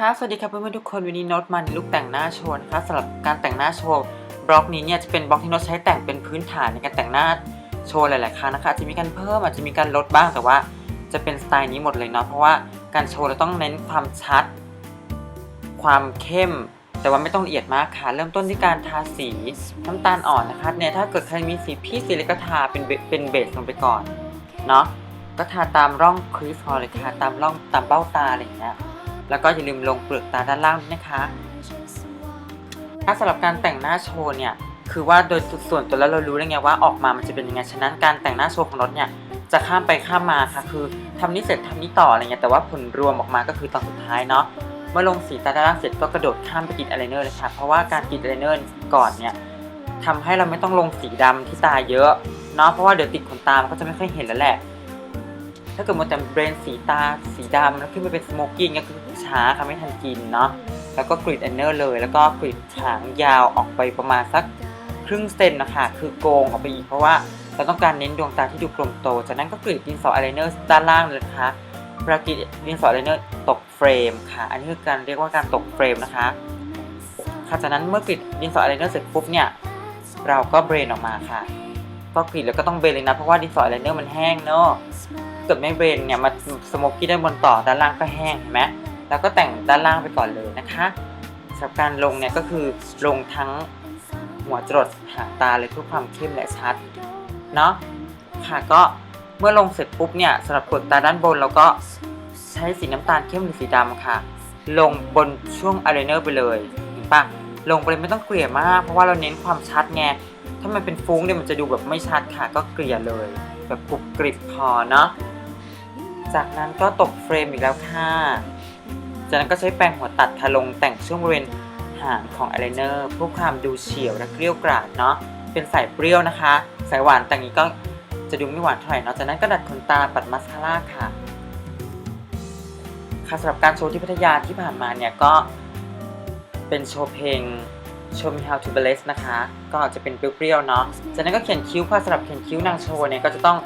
ค่ะสวัสดีครับเพื่อนๆทุกคนวันนี้โน้ตมาในลุคแต่งหน้าโชว์นะคะสำหรับการแต่งหน้าโชว์บล็อกนี้เนี่ยจะเป็นบล็อกที่โน้ตใช้แต่งเป็นพื้นฐานในการแต่งหน้าโชว์หลายๆครั้งนะคะอาจจะมีการเพิ่มอาจจะมีการลดบ้างแต่ว่า จะเป็นสไตล์นี้หมดเลยเนาะเพราะว่าการโชว์เราต้องเน้นความชัด ความเข้ม แต่ว่าไม่ต้องละเอียดมากค่ะ เริ่มต้นที่การทาสีน้ำตาลอ่อนนะคะเนี่ยถ้าเกิดใครมีสีพี่สีเล็กก็ทาเป็นเบเป็นเบสลงไปก่อนเนาะก็ทาตามร่องครีสพอเลยค่ะตามร่องตามเบ้าตาอะไรอย่างเงี้ย แล้วก็อย่าลืมลงเปลือกตาด้านล่างนะคะถ้าสำหรับการแต่งหน้าโชว์เนี่ยคือว่าโดยส่วนตัวแล้วเรารู้ได้ไงว่าออกมามันจะเป็นยังไงฉะนั้นการแต่งหน้าโชว์ของรถเนี่ยจะข้ามไปข้ามมาค่ะ คือทำนี้เสร็จทำนี้ต่ออะไรเงี้ยแต่ว่าผลรวมออกมาก็คือตอนสุดท้ายเนาะเมื่อลงสีตาด้านล่างเสร็จก็กระโดดข้ามไปกรีดอายไลเนอร์เลยค่ะเพราะว่าการกรีดอายไลเนอร์ก่อนเนี่ยทำให้เราไม่ต้องลงสีดำที่ตาเยอะเนาะเพราะว่าเดี๋ยวติดขนตามันก็จะไม่ค่อยเห็นแล้วแหละ ถ้าเกิดมันแต่เบรนสีตาสีดำแล้วขึ้นไปเป็นสโมกกิ้งก็คือช้าค่ะไม่ทันกินเนาะแล้วก็กรีดแอนเนอร์เลย แล้วก็กรีดหางยาวออกไปประมาณสักครึ่งเซนนะคะคือโกงออกไปอีกเพราะว่าเราต้องการเน้นดวงตาที่ดูกลมโต จากนั้นก็กรีดดินสออายไลเนอร์ด้านล่างเลยนะคะเวลากรีดดินสออายไลเนอร์ตกเฟรมค่ะ อันนี้คือการเรียกว่าการตกเฟรมนะคะค่ะจากนั้นเมื่อกรีดดินสออายไลเนอร์เสร็จปุ๊บเนี่ยเราก็เบรนออกมาค่ะ ก็กรีดแล้วก็ต้องเบรนเลยนะ เพราะว่าดินสออายไลเนอร์มันแห้งเนาะเกิดไม่เบรนเนี่ยมาสโมกกี้ได้บนต่อด้านล่างก็แห้งเห็นไหมแล้วก็แต่งด้านล่างไปก่อนเลยนะคะสำหรับการลงเนี่ยก็คือลงทั้งหัวจรดหางตาเลยเพื่อความเข้มและชัดเนาะค่ะก็เมื่อลงเสร็จปุ๊บเนี่ยสำหรับขนตาด้านบนเราก็ใช้สีน้ำตาลเข้มหรือสีดำค่ะ ลงบนช่วงอายไลเนอร์ไปเลยเห็นปะ ลงไปเลยไม่ต้องเกลี่ยมาก เพราะว่าเราเน้นความชัดไง ถ้ามันเป็นฟุ้งเนี่ยมันจะดูแบบไม่ชัดค่ะ ก็เกลี่ยเลย แบบกรุบกริบพอเนาะ จากนั้นก็ตกเฟรมอีกแล้วค่ะ จากนั้นก็ใช้แปรงหัวตัดค่ะลงแต่งช่วงบริเวณหางของอายไลเนอร์เพื่อความดูเฉียวและเกลี้ยวกราดเนาะ เป็นสายเปรี้ยวนะคะ สายหวานแต่งนี้ก็จะดูไม่หวานเท่าไหร่เนาะ จากนั้นก็ดัดขนตาปัดมาสคาร่าค่ะ ค่ะสำหรับการโชว์ที่พัทยาที่ผ่านมาเนี่ยก็ เป็นโชว์เพลง Show Me How to Burlesque นะคะ ก็จะเป็นเปรี้ยวๆเนาะ จากนั้นก็เขียนคิ้วค่ะสำหรับเขียนคิ้วนางโชว์เนี่ยก็จะต้อง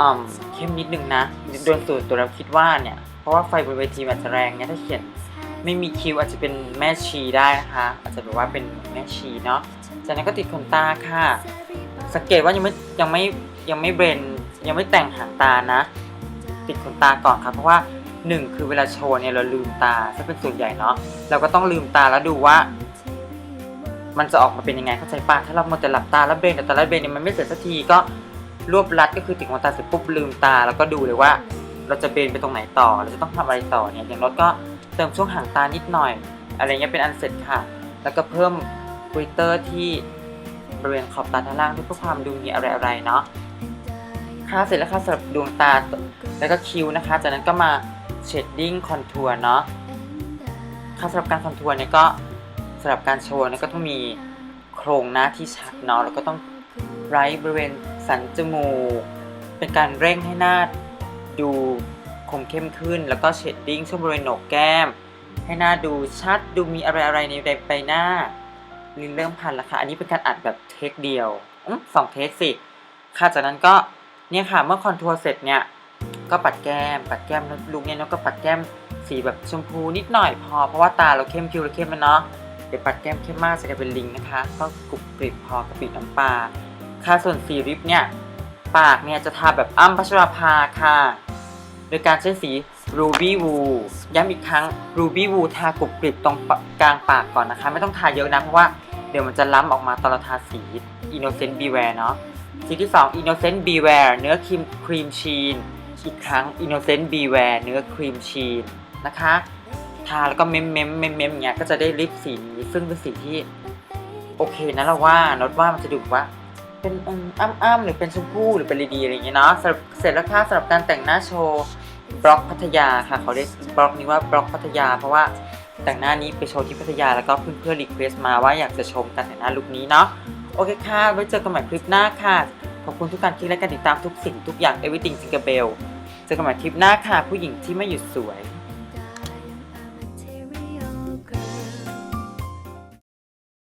อ่อมเข้มนิดนึงนะโดยส่วนตัวเราคิดว่าเนี่ย เพราะว่าไฟบนเวทีมันจะแรงเนี่ยถ้าเขียนไม่มีคิ้วอาจจะเป็นแม่ชีได้นะคะ อาจจะแบบว่าเป็นแม่ชีเนาะ จากนั้นก็ติดขนตาค่ะ สังเกตว่ายังไม่ยังไม่ยังไม่เบรนยังไม่แต่งหางตานะ ติดขนตาก่อนค่ะเพราะว่า หนึ่งคือเวลาโชว์เนี่ยเราลืมตาถ้าเป็นส่วนใหญ่เนาะเราก็ต้องลืมตาแล้วดูว่า มันจะออกมาเป็นยังไงเข้าใจปะถ้าเราหมดแต่หลับตาแล้วเบนแต่ตาแล้วเบนเนี่ยมันไม่เสร็จสักทีก็รวบรัดก็คือติดขนตาเสร็จปุ๊บลืมตา แล้วก็ดูเลยว่า เราจะเบนไปตรงไหนต่อเราจะต้องทำอะไรต่อเนี่ยอย่างรถก็เติมช่วงห่างตานิดหน่อย อะไรเงี้ยเป็นอันเสร็จค่ะ แล้วก็เพิ่มกริเตอร์ที่บริเวณขอบตาด้านล่างด้วยเพื่อความดูมีอะไรอะไรเนาะค่ะเสร็จแล้วค่ะสำหรับดวงตาแล้วก็คิ้วนะคะ จากนั้นก็มา เชดดิ้งคอนทัวร์เนาะค่ะสำหรับการคอนทัวร์เนี่ยก็สำหรับการโชว์เนี่ยก็ต้องมีโครงหน้าที่ชัดเนาะแล้วก็ต้องไร้บริเวณสันจมูก เป็นการเร่งให้หน้าดูคมเข้มขึ้น แล้วก็เชดดิ้งช่วงบริเวณโหนกแก้ม ให้หน้าดูชัดดูมีอะไรอะไรๆในใบหน้าลิ้นเริ่มพันแล้วค่ะอันนี้เป็นการอัดแบบเทคเดียวอมสองเทคสิค่ะจากนั้นก็เนี่ยค่ะเมื่อคอนทัวร์เสร็จเนี่ย ก็ปัดแก้ม ปัดแก้มล้วลุกเนี่ยนาะก็ปัดแก้มสีแบบชมพูนิดหน่อยพอ เพราะว่าตาเราเข้มคิ้วเราเข้มแล้วเนาะเดี๋ยวปัดแก้มเข้มมากจะกลายเป็นลิงนะคะก็กรุบกริบพอกระปิดน้ำปลาค่ะส่วนสีริปเนี่ยปากเนี่ยจะทาแบบอ้ำพัชราภาค่ะ โดยการใช้สี Ruby Woo ย้ำอีกครั้ง Ruby Woo ทากรุบกริบตรงกลางปากก่อนนะคะ ไม่ต้องทาเยอะนะเพราะว่าเดี๋ยวมันจะล้ำออกมาตอนเราทาสี Innocent Beware เนาะสีที่ 2 Innocent Beware เนื้อครีมครีมชีน อีกครั้ง Innocent Beware เนื้อครีมชีนนะคะ ทาแล้วก็เม้มเม้มเม้มเม้มอย่างเงี้ยก็จะได้ลิปสีนี้ซึ่งเป็นสีที่ โอเคนะเราว่านดว่ามันจะดูว่า เป็นอืมอ้ำหรือเป็นชมพูหรือเป็นรีดีอะไรอย่างเงี้ยเนาะสำหรับเสร็จแล้วค่ะสำหรับการแต่งหน้าโชว์บล็อกพัทยาค่ะเขาเรียกบล็อกนี้ว่าบล็อกพัทยา เพราะว่าแต่งหน้านี้ไปโชว์ที่พัทยาแล้วก็เพื่อนๆรีเควสต์มาว่าอยากจะชมการแต่งหน้าลุคนี้เนาะโอเคค่ะ ไว้เจอกันใหม่คลิปหน้าค่ะ ขอบคุณทุกการคลิกและการติดตามทุกสิ่งทุกอย่าง everything จิงเกอร์เบล เจอกันใหม่คลิปหน้าค่ะ ผู้หญิงที่ไม่หยุดสวย